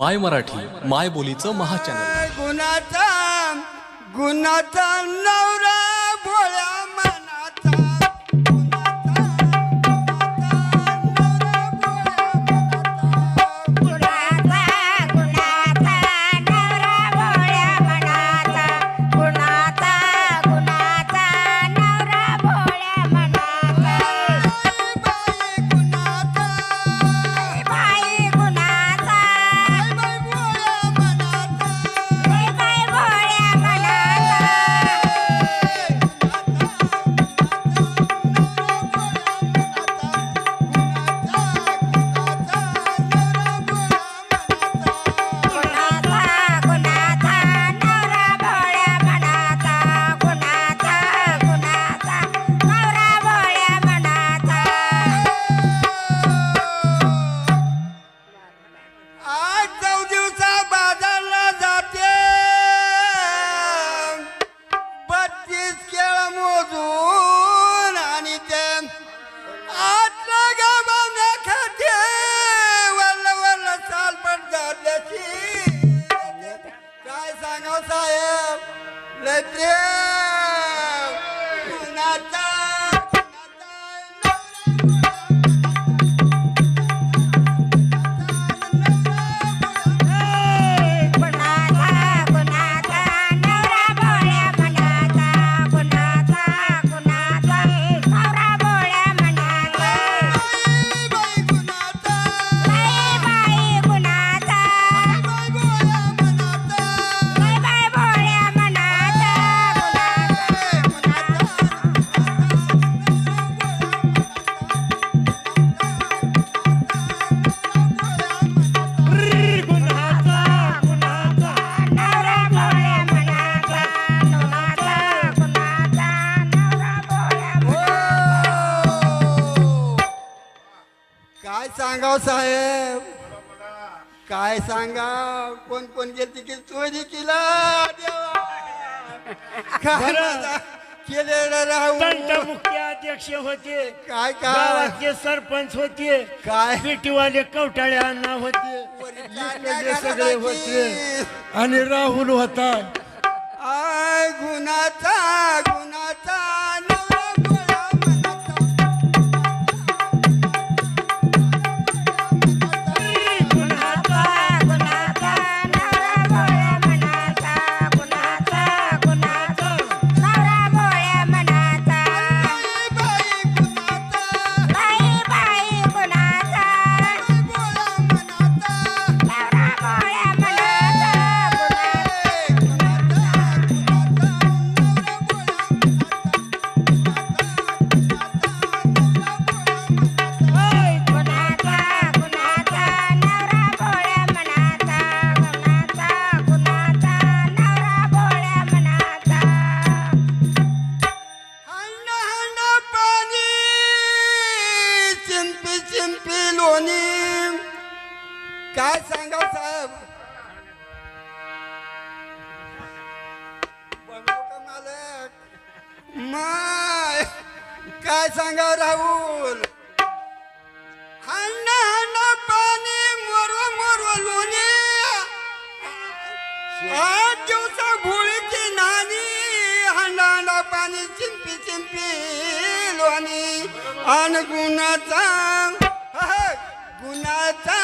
माय मराठी माय बोलीचं महाचॅनल. गुणाचा गुणाचा काय सांगाव साहेब? काय सांगाव? कोण कोण गेल तिकीट? चोरी केला देवा. केले अध्यक्ष होते. काय काय? गावाचे सरपंच होते. काय? पिटीवाले कवटाळे अण्णा होते. सगळे होते आणि राहुल होता. आय गुणाचा गुण काय सांगाव साहेब? का मालक? माय काय सांगाव राहुल? हण्ण हण्ण पाणी मोरव मोरव लोणी. आठ दिवसा भोळीची नाणी. हंडा हंडा पाणी चिंपी चिंपी लोणी. अन गुणाचा गुणाचा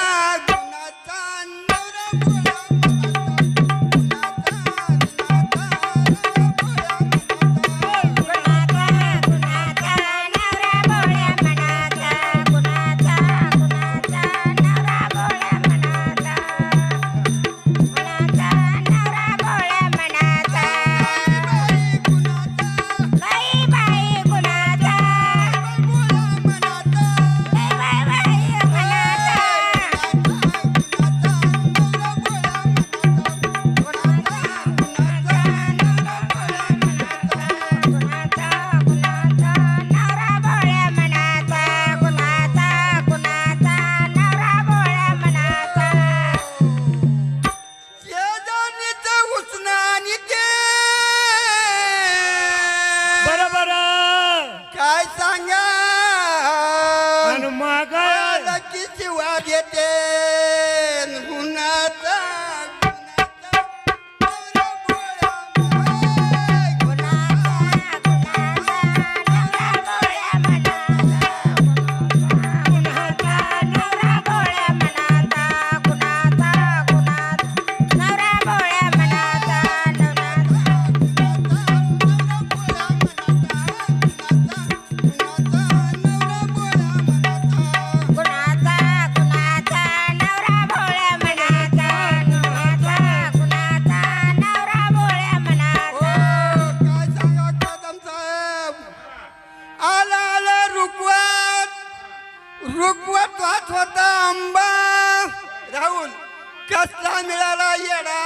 मिळाला येडा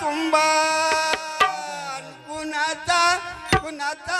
तुंबा कुणाचा कुणाचा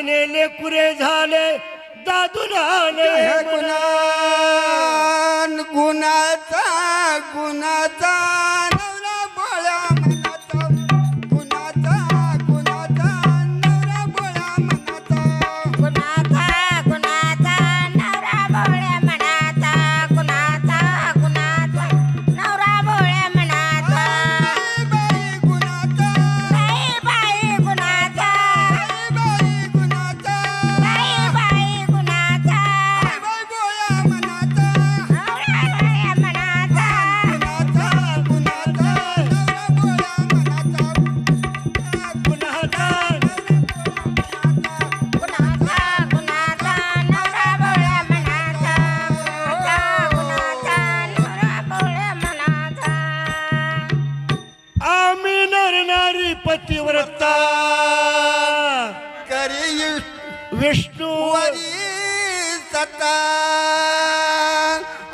वाजने लेकुरे झाले दादुलाने गुणान गुणाचा गुणाचा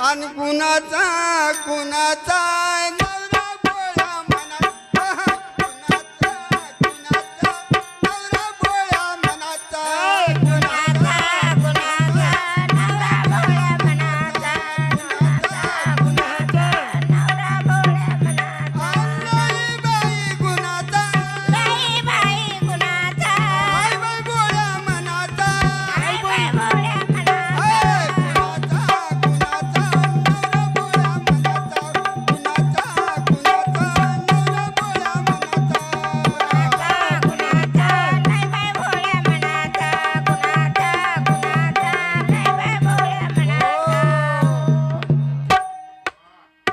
आणि कुणाचा कुणाचा